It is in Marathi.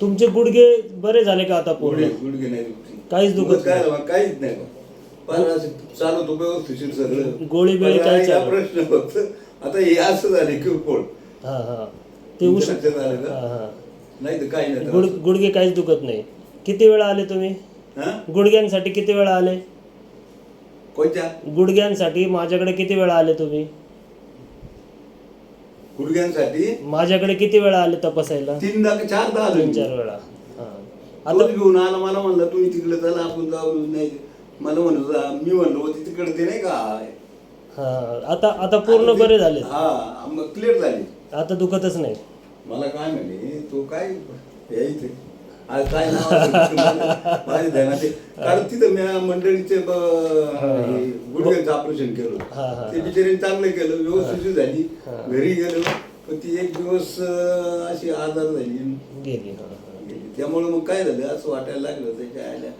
तुमचे गुडघे बरे झाले का आता पूर्ण गुडघे नाही दुखते. काहीच दुखत काय नाही. झालं? काहीच नाही पण असं चालवतो सगळं गोळी बिळी पण काय हा? प्रश्न फक्त आता हे असं झाले किरकोळ हा हा ते तुमच्या लक्षात आलं का? हा हा नाही तर काही नाही गुड त्रास. गुडघे काहीच दुखत नाही किती वेळा आले तुम्ही हा? गुडघ्यांसाठी किती वेळा आले कोणत्या गुडघ्यांसाठी माझ्याकडे किती वेळा आले तुम्ही गुडघ्यांसाठी माझ्याकडे किती वेळा आले तपासायला? तीनदा का चारदा आलो तीन. चार वेळा. हा. आता घेऊन आला मला म्हणलं तुम्ही तिकडे चला आपण जाऊ. नाही मला म्हणलं जा. मी म्हणलो होती तिकडे ते नाही का हा. आता आता पूर्ण बरे झाले हा मग क्लिअर झाले. आता दुखतच नाही. मला काय म्हणे तू काय हे इथे? आज काय नाव आहे? माझ्या ध्यानात आहे. कारण तिथं मी मंडळीचे ब- हे ऑपरेशन केलं. हा, हा, ते बिचारीने चांगलं केलं व्यवस्थित झाली. घरी गेलो पण ती एक दिवस अं, अशी आजार झाली. गेली हा, हा. गेली. त्यामुळे मग काय झालं? असं वाटायला लागलं त्याच्या आल्या?